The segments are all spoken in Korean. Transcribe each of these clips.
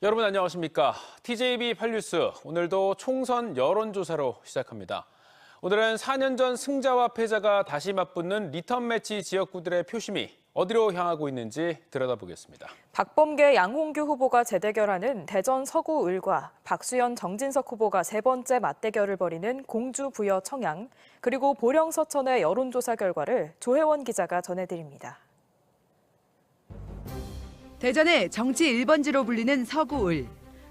여러분 안녕하십니까? TJB 8뉴스 오늘도 총선 여론조사로 시작합니다. 오늘은 4년 전 승자와 패자가 다시 맞붙는 리턴 매치 지역구들의 표심이 어디로 향하고 있는지 들여다보겠습니다. 박범계 양홍규 후보가 재대결하는 대전 서구 을과 박수현 정진석 후보가 세 번째 맞대결을 벌이는 공주 부여 청양 그리고 보령 서천의 여론조사 결과를 조혜원 기자가 전해드립니다. 대전의 정치 1번지로 불리는 서구을.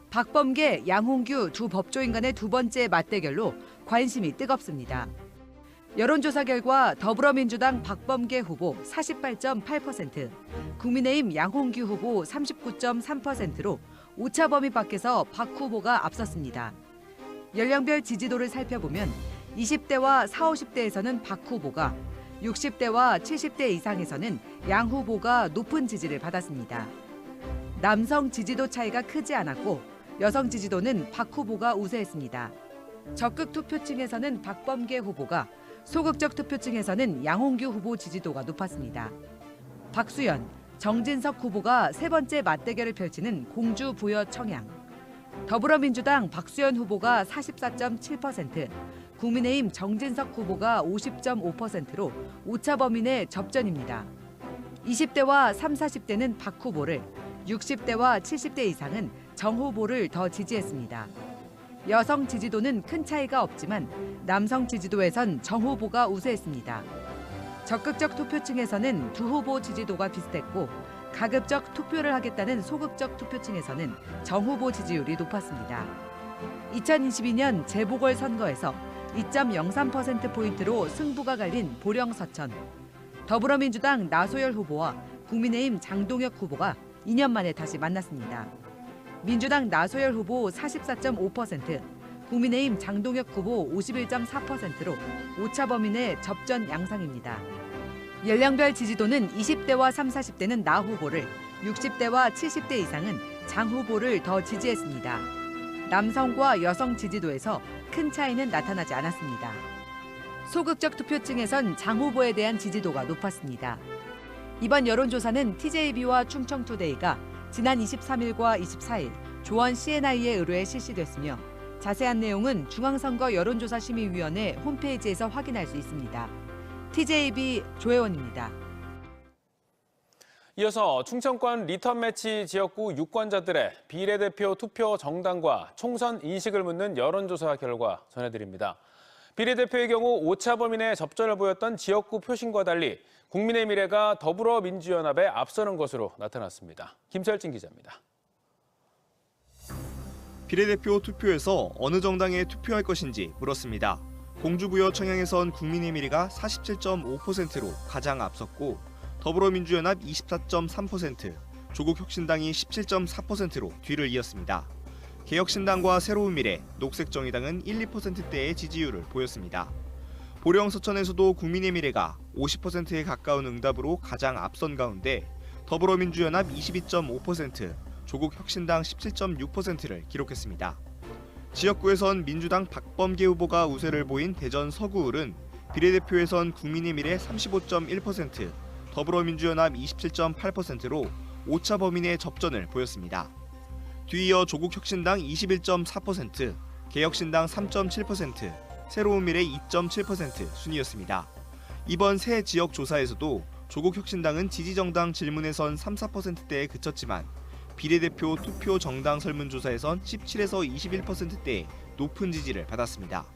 박범계, 양홍규 두 법조인 간의 두 번째 맞대결로 관심이 뜨겁습니다. 여론조사 결과 더불어민주당 박범계 후보 48.8%, 국민의힘 양홍규 후보 39.3%로 오차 범위 밖에서 박 후보가 앞섰습니다. 연령별 지지도를 살펴보면 20대와 40, 50대에서는 박 후보가, 60대와 70대 이상에서는 양 후보가 높은 지지를 받았습니다. 남성 지지도 차이가 크지 않았고 여성 지지도는 박 후보가 우세했습니다. 적극 투표층에서는 박범계 후보가, 소극적 투표층에서는 양홍규 후보 지지도가 높았습니다. 박수연, 정진석 후보가 세 번째 맞대결을 펼치는 공주 부여 청양. 더불어민주당 박수연 후보가 44.7%, 국민의힘 정진석 후보가 50.5%로 오차 범위 내 접전입니다. 20대와 3, 40대는 박 후보를, 60대와 70대 이상은 정 후보를 더 지지했습니다. 여성 지지도는 큰 차이가 없지만 남성 지지도에선 정 후보가 우세했습니다. 적극적 투표층에서는 두 후보 지지도가 비슷했고 가급적 투표를 하겠다는 소극적 투표층에서는 정 후보 지지율이 높았습니다. 2022년 재보궐 선거에서 2.03%포인트로 승부가 갈린 보령 서천. 더불어민주당 나소열 후보와 국민의힘 장동혁 후보가 2년 만에 다시 만났습니다. 민주당 나소열 후보 44.5%, 국민의힘 장동혁 후보 51.4%로 오차 범위 내 접전 양상입니다. 연령별 지지도는 20대와 3, 40대는 나 후보를, 60대와 70대 이상은 장 후보를 더 지지했습니다. 남성과 여성 지지도에서 큰 차이는 나타나지 않았습니다. 소극적 투표층에선 장 후보에 대한 지지도가 높았습니다. 이번 여론조사는 TJB와 충청투데이가 지난 23일과 24일 조원 CNI에 의뢰해 실시됐으며 자세한 내용은 중앙선거 여론조사심의위원회 홈페이지에서 확인할 수 있습니다. TJB 조혜원입니다. 이어서 충청권 리턴 매치 지역구 유권자들의 비례대표 투표 정당과 총선 인식을 묻는 여론조사 결과 전해드립니다. 비례대표의 경우 오차 범위 내 접전을 보였던 지역구 표심과 달리 국민의 미래가 더불어민주연합에 앞서는 것으로 나타났습니다. 김철진 기자입니다. 비례대표 투표에서 어느 정당에 투표할 것인지 물었습니다. 공주부여 청양에선 국민의 미래가 47.5%로 가장 앞섰고 더불어민주연합 24.3%, 조국혁신당이 17.4%로 뒤를 이었습니다. 개혁신당과 새로운 미래, 녹색정의당은 1, 2%대의 지지율을 보였습니다. 보령 서천에서도 국민의 미래가 50%에 가까운 응답으로 가장 앞선 가운데 더불어민주연합 22.5%, 조국혁신당 17.6%를 기록했습니다. 지역구에선 민주당 박범계 후보가 우세를 보인 대전 서구을은 비례대표에선 국민의 미래 35.1%, 더불어민주연합 27.8%로 오차 범위 내 접전을 보였습니다. 뒤이어 조국혁신당 21.4%, 개혁신당 3.7%, 새로운미래 2.7% 순이었습니다. 이번 새 지역 조사에서도 조국혁신당은 지지정당 질문에선 3, 4%대에 그쳤지만 비례대표 투표 정당 설문조사에선 17에서 21%대의 높은 지지를 받았습니다.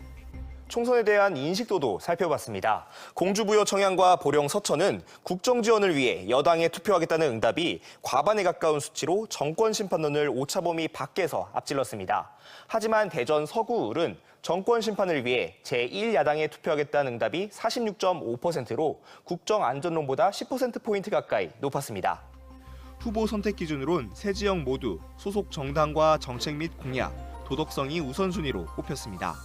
총선에 대한 인식도도 살펴봤습니다. 공주부여 청양과 보령 서천은 국정 지원을 위해 여당에 투표하겠다는 응답이 과반에 가까운 수치로 정권 심판론을 오차범위 밖에서 앞질렀습니다. 하지만 대전 서구을은 정권 심판을 위해 제1야당에 투표하겠다는 응답이 46.5%로 국정 안전론보다 10%포인트 가까이 높았습니다. 후보 선택 기준으론 세 지역 모두 소속 정당과 정책 및 공약, 도덕성이 우선순위로 꼽혔습니다.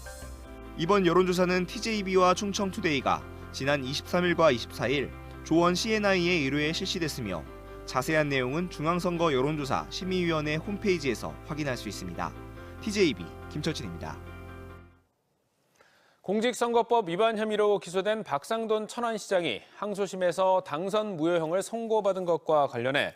이번 여론조사는 TJB와 충청투데이가 지난 23일과 24일 조원 CNI에 의뢰해 실시됐으며 자세한 내용은 중앙선거 여론조사 심의위원회 홈페이지에서 확인할 수 있습니다. TJB 김철진입니다. 공직선거법 위반 혐의로 기소된 박상돈 천안시장이 항소심에서 당선 무효형을 선고받은 것과 관련해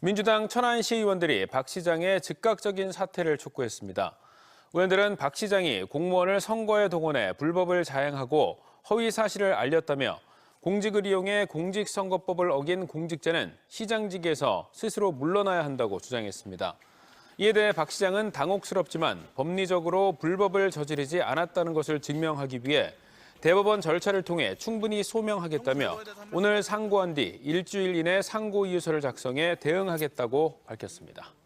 민주당 천안시 의원들이 박 시장의 즉각적인 사퇴를 촉구했습니다. 의원들은 박 시장이 공무원을 선거에 동원해 불법을 자행하고 허위 사실을 알렸다며 공직을 이용해 공직선거법을 어긴 공직자는 시장직에서 스스로 물러나야 한다고 주장했습니다. 이에 대해 박 시장은 당혹스럽지만 법리적으로 불법을 저지르지 않았다는 것을 증명하기 위해 대법원 절차를 통해 충분히 소명하겠다며 오늘 상고한 뒤 일주일 이내 상고 이유서를 작성해 대응하겠다고 밝혔습니다.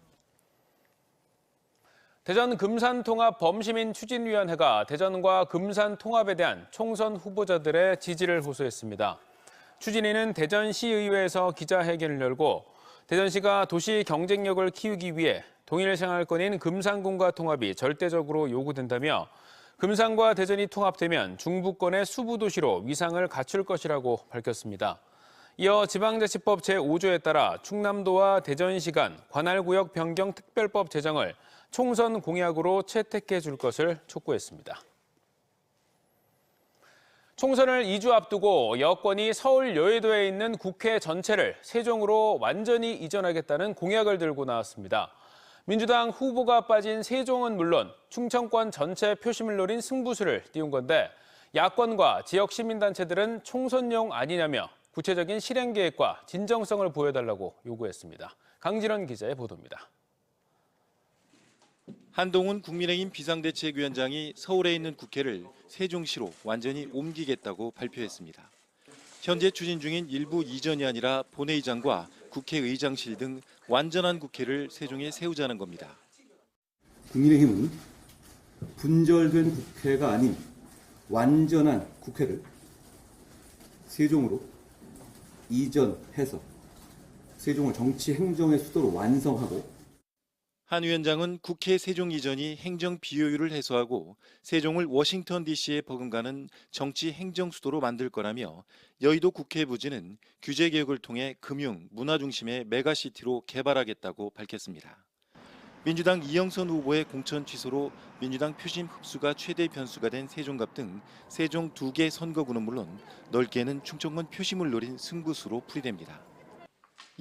대전 금산통합 범시민 추진위원회가 대전과 금산 통합에 대한 총선 후보자들의 지지를 호소했습니다. 추진위는 대전시의회에서 기자회견을 열고 대전시가 도시 경쟁력을 키우기 위해 동일 생활권인 금산군과 통합이 절대적으로 요구된다며 금산과 대전이 통합되면 중부권의 수부도시로 위상을 갖출 것이라고 밝혔습니다. 이어 지방자치법 제5조에 따라 충남도와 대전시 간 관할구역 변경 특별법 제정을 총선 공약으로 채택해 줄 것을 촉구했습니다. 총선을 2주 앞두고 여권이 서울 여의도에 있는 국회 전체를 세종으로 완전히 이전하겠다는 공약을 들고 나왔습니다. 민주당 후보가 빠진 세종은 물론 충청권 전체 표심을 노린 승부수를 띄운 건데 야권과 지역 시민단체들은 총선용 아니냐며 구체적인 실행 계획과 진정성을 보여달라고 요구했습니다. 강진원 기자의 보도입니다. 한동훈 국민의힘 비상대책위원장이 서울에 있는 국회를 세종시로 완전히 옮기겠다고 발표했습니다. 현재 추진 중인 일부 이전이 아니라 본회의장과 국회의장실 등 완전한 국회를 세종에 세우자는 겁니다. 국민의힘은 분절된 국회가 아닌 완전한 국회를 세종으로 이전해서 세종을 정치 행정의 수도로 완성하고 한 위원장은 국회 세종 이전이 행정 비효율을 해소하고 세종을 워싱턴 DC에 버금가는 정치 행정 수도로 만들 거라며 여의도 국회 부지는 규제 개혁을 통해 금융, 문화 중심의 메가시티로 개발하겠다고 밝혔습니다. 민주당 이영선 후보의 공천 취소로 민주당 표심 흡수가 최대 변수가 된 세종갑 등 세종 두 개 선거구는 물론 넓게는 충청권 표심을 노린 승부수로 풀이됩니다.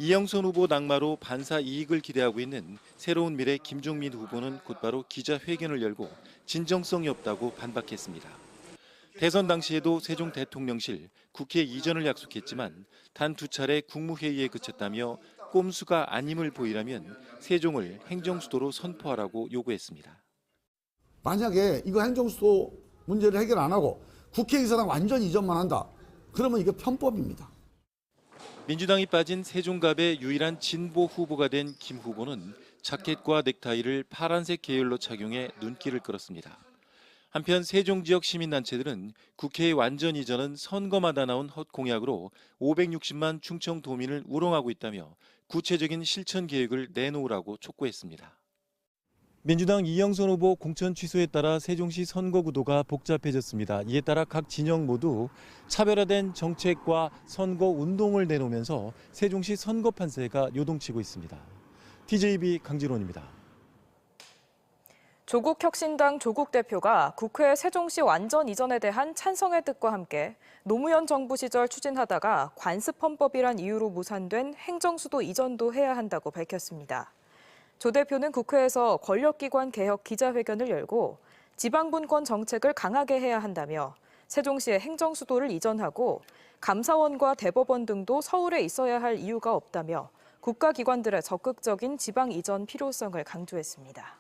이영선 후보 낙마로 반사 이익을 기대하고 있는 새로운 미래 김종민 후보는 곧바로 기자회견을 열고 진정성이 없다고 반박했습니다. 대선 당시에도 세종 대통령실, 국회 이전을 약속했지만 단 두 차례 국무회의에 그쳤다며 꼼수가 아님을 보이라면 세종을 행정수도로 선포하라고 요구했습니다. 만약에 이거 행정수도 문제를 해결 안 하고 국회의사당 완전 이전만 한다. 그러면 이거 편법입니다. 민주당이 빠진 세종갑의 유일한 진보 후보가 된 김 후보는 자켓과 넥타이를 파란색 계열로 착용해 눈길을 끌었습니다. 한편 세종 지역 시민단체들은 국회의 완전 이전은 선거마다 나온 헛 공약으로 560만 충청 도민을 우롱하고 있다며 구체적인 실천 계획을 내놓으라고 촉구했습니다. 민주당 이영선 후보 공천 취소에 따라 세종시 선거 구도가 복잡해졌습니다. 이에 따라 각 진영 모두 차별화된 정책과 선거 운동을 내놓으면서 세종시 선거 판세가 요동치고 있습니다. TJB 강진원입니다. 조국 혁신당 조국 대표가 국회 세종시 완전 이전에 대한 찬성의 뜻과 함께 노무현 정부 시절 추진하다가 관습헌법이란 이유로 무산된 행정수도 이전도 해야 한다고 밝혔습니다. 조 대표는 국회에서 권력기관 개혁 기자회견을 열고 지방분권 정책을 강하게 해야 한다며 세종시의 행정수도를 이전하고 감사원과 대법원 등도 서울에 있어야 할 이유가 없다며 국가기관들의 적극적인 지방 이전 필요성을 강조했습니다.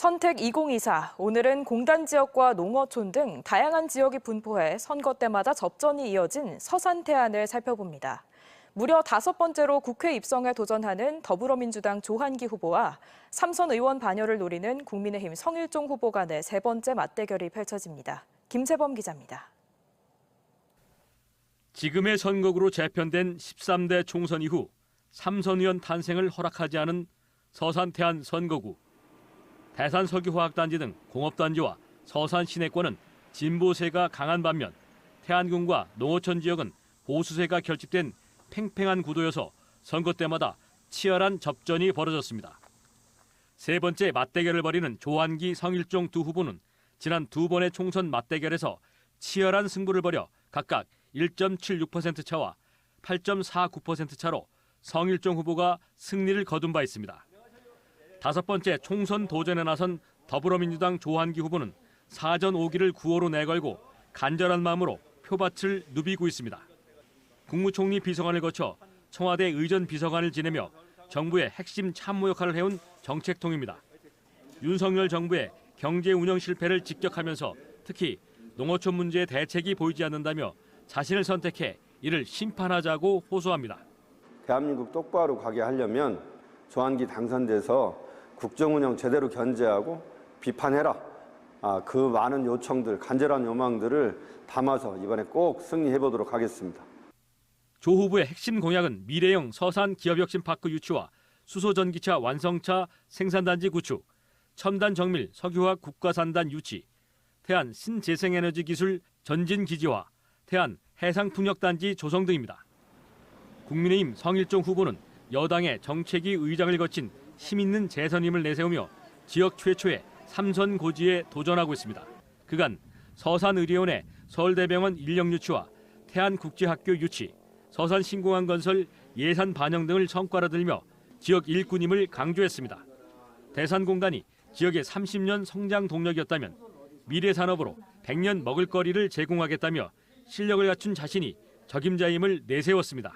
선택 2024 오늘은 공단 지역과 농어촌 등 다양한 지역이 분포해 선거 때마다 접전이 이어진 서산 태안을 살펴봅니다. 무려 다섯 번째로 국회 입성에 도전하는 더불어민주당 조한기 후보와 삼선 의원 반열을 노리는 국민의힘 성일종 후보 간의 세 번째 맞대결이 펼쳐집니다. 김세범 기자입니다. 지금의 선거구로 재편된 13대 총선 이후 삼선 의원 탄생을 허락하지 않은 서산 태안 선거구. 대산 석유화학단지 등 공업단지와 서산 시내권은 진보세가 강한 반면 태안군과 농어촌 지역은 보수세가 결집된 팽팽한 구도여서 선거 때마다 치열한 접전이 벌어졌습니다. 세 번째 맞대결을 벌이는 조한기 성일종 두 후보는 지난 두 번의 총선 맞대결에서 치열한 승부를 벌여 각각 1.76% 차와 8.49% 차로 성일종 후보가 승리를 거둔 바 있습니다. 다섯 번째 총선 도전에 나선 더불어민주당 조한기 후보는 사전 5기를 9호로 내걸고 간절한 마음으로 표밭을 누비고 있습니다. 국무총리 비서관을 거쳐 청와대 의전 비서관을 지내며 정부의 핵심 참모 역할을 해온 정책통입니다. 윤석열 정부의 경제 운영 실패를 직격하면서 특히 농어촌 문제의 대책이 보이지 않는다며 자신을 선택해 이를 심판하자고 호소합니다. 대한민국 똑바로 가게 하려면 조한기 당선돼서 국정운영 제대로 견제하고 비판해라. 아, 그 많은 요청들, 간절한 요망들을 담아서 이번에 꼭 승리해 보도록 하겠습니다. 조 후보의 핵심 공약은 미래형 서산 기업혁신파크 유치와 수소전기차 완성차 생산단지 구축, 첨단 정밀 석유화학 국가산단 유치, 태안 신재생에너지 기술 전진 기지화, 태안 해상풍력단지 조성 등입니다. 국민의힘 성일종 후보는 여당의 정책위 의장을 거친 힘 있는 재선임을 내세우며 지역 최초의 삼선 고지에 도전하고 있습니다. 그간 서산의료원의 서울대병원 인력 유치와 태안국제학교 유치, 서산 신공항 건설 예산 반영 등을 성과로 들며 지역 일꾼임을 강조했습니다. 대산 공단이 지역의 30년 성장 동력이었다면 미래 산업으로 100년 먹을거리를 제공하겠다며 실력을 갖춘 자신이 적임자임을 내세웠습니다.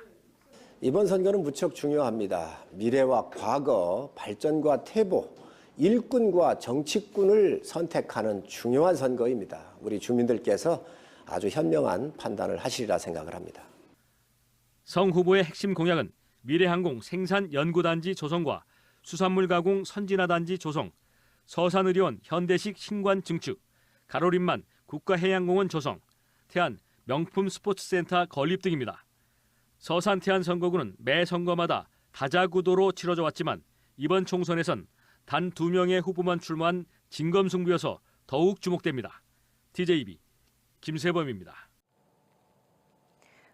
이번 선거는 무척 중요합니다. 미래와 과거, 발전과 퇴보, 일꾼과 정치꾼을 선택하는 중요한 선거입니다. 우리 주민들께서 아주 현명한 판단을 하시리라 생각을 합니다. 성 후보의 핵심 공약은 미래항공 생산 연구단지 조성과 수산물 가공 선진화단지 조성, 서산의료원 현대식 신관 증축, 가로림만 국가해양공원 조성, 태안 명품 스포츠센터 건립 등입니다. 서산 태안 선거구는 매 선거마다 다자구도로 치러져 왔지만 이번 총선에선 단 두 명의 후보만 출마한 진검승부여서 더욱 주목됩니다. TJB 김세범입니다.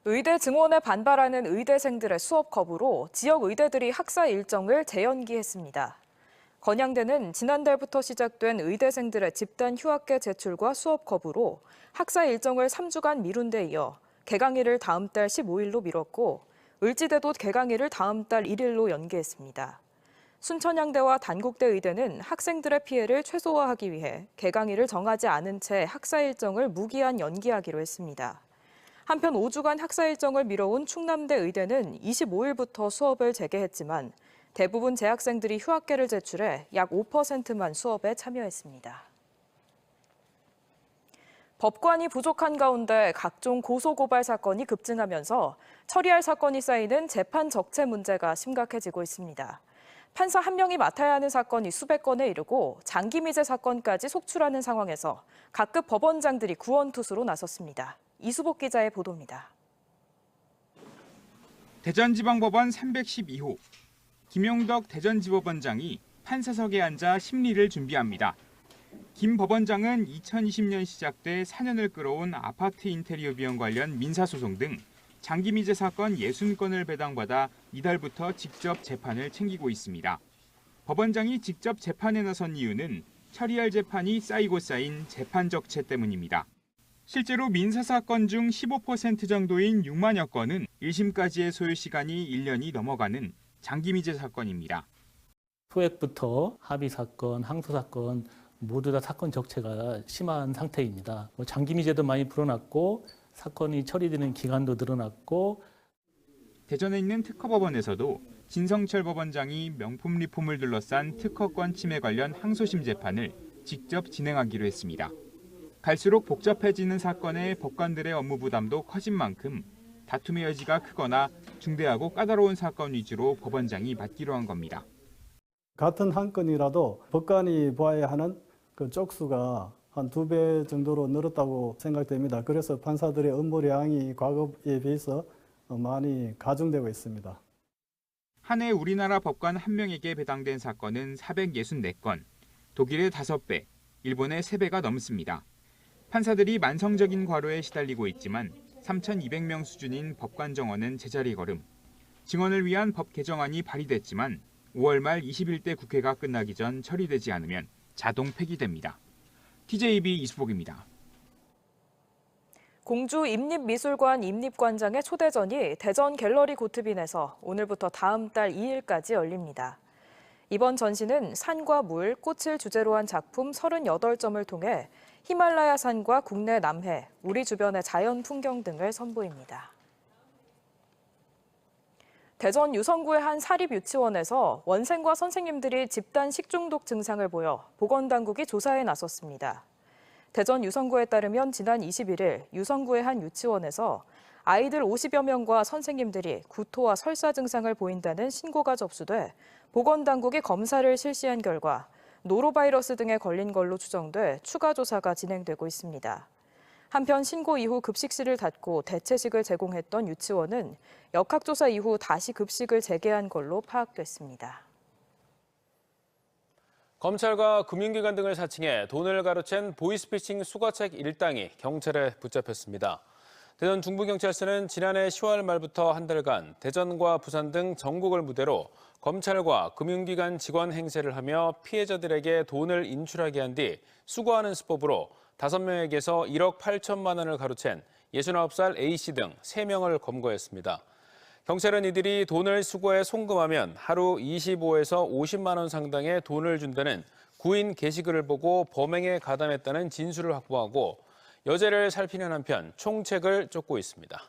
의대 증원에 반발하는 의대생들의 수업 거부로 지역 의대들이 학사 일정을 재연기했습니다. 건양대는 지난달부터 시작된 의대생들의 집단 휴학계 제출과 수업 거부로 학사 일정을 3주간 미룬 데 이어 개강일을 다음 달 15일로 미뤘고 을지대도 개강일을 다음 달 1일로 연기했습니다. 순천향대와 단국대 의대는 학생들의 피해를 최소화하기 위해 개강일을 정하지 않은 채 학사 일정을 무기한 연기하기로 했습니다. 한편 5주간 학사 일정을 미뤄온 충남대 의대는 25일부터 수업을 재개했지만 대부분 재학생들이 휴학계를 제출해 약 5%만 수업에 참여했습니다. 법관이 부족한 가운데 각종 고소고발 사건이 급증하면서 처리할 사건이 쌓이는 재판 적체 문제가 심각해지고 있습니다. 판사 한 명이 맡아야 하는 사건이 수백 건에 이르고 장기 미제 사건까지 속출하는 상황에서 각급 법원장들이 구원투수로 나섰습니다. 이수복 기자의 보도입니다. 대전지방법원 312호 김용덕 대전지법원장이 판사석에 앉아 심리를 준비합니다. 김 법원장은 2020년 시작돼 4년을 끌어온 아파트 인테리어 비용 관련 민사소송 등 장기 미제 사건 60건을 배당받아 이달부터 직접 재판을 챙기고 있습니다. 법원장이 직접 재판에 나선 이유는 처리할 재판이 쌓이고 쌓인 재판 적체 때문입니다. 실제로 민사 사건 중 15% 정도인 6만여 건은 1심까지의 소요 시간이 1년이 넘어가는 장기 미제 사건입니다. 소액부터 합의 사건, 항소 사건 모두 다 사건 적체가 심한 상태입니다. 뭐 장기 미제도 많이 불어났고 사건이 처리되는 기간도 늘어났고 대전에 있는 특허법원에서도 진성철 법원장이 명품 리폼을 둘러싼 특허권 침해 관련 항소심 재판을 직접 진행하기로 했습니다. 갈수록 복잡해지는 사건의 법관들의 업무 부담도 커진 만큼 다툼의 여지가 크거나 중대하고 까다로운 사건 위주로 법원장이 맡기로 한 겁니다. 같은 한 건이라도 법관이 보아야 하는 그 쪽수가 한 두 배 정도로 늘었다고 생각됩니다. 그래서 판사들의 업무량이 과거에 비해서 많이 가중되고 있습니다. 한 해 우리나라 법관 한 명에게 배당된 사건은 464건, 독일의 5배, 일본의 3배가 넘습니다. 판사들이 만성적인 과로에 시달리고 있지만 3,200명 수준인 법관 정원은 제자리 걸음. 증언을 위한 법 개정안이 발의됐지만 5월 말 21대 국회가 끝나기 전 처리되지 않으면 자동 폐기됩니다. TJB 이수복입니다. 공주 임립미술관 임립관장의 초대전이 대전 갤러리 고트빈에서 오늘부터 다음 달 2일까지 열립니다. 이번 전시는 산과 물, 꽃을 주제로 한 작품 38점을 통해 히말라야 산과 국내 남해, 우리 주변의 자연 풍경 등을 선보입니다. 대전 유성구의 한 사립 유치원에서 원생과 선생님들이 집단 식중독 증상을 보여 보건당국이 조사에 나섰습니다. 대전 유성구에 따르면 지난 21일 유성구의 한 유치원에서 아이들 50여 명과 선생님들이 구토와 설사 증상을 보인다는 신고가 접수돼 보건당국이 검사를 실시한 결과 노로바이러스 등에 걸린 걸로 추정돼 추가 조사가 진행되고 있습니다. 한편 신고 이후 급식실을 닫고 대체식을 제공했던 유치원은 역학조사 이후 다시 급식을 재개한 걸로 파악됐습니다. 검찰과 금융기관 등을 사칭해 돈을 가로챈 보이스피싱 수거책 일당이 경찰에 붙잡혔습니다. 대전 중부경찰서는 지난해 10월 말부터 한 달간 대전과 부산 등 전국을 무대로 검찰과 금융기관 직원 행세를 하며 피해자들에게 돈을 인출하게 한 뒤 수거하는 수법으로 5명에게서 1억 8천만 원을 가로챈 69살 A씨 등 3명을 검거했습니다. 경찰은 이들이 돈을 수거해 송금하면 하루 25에서 50만 원 상당의 돈을 준다는 구인 게시글을 보고 범행에 가담했다는 진술을 확보하고 여죄를 살피는 한편 총책을 쫓고 있습니다.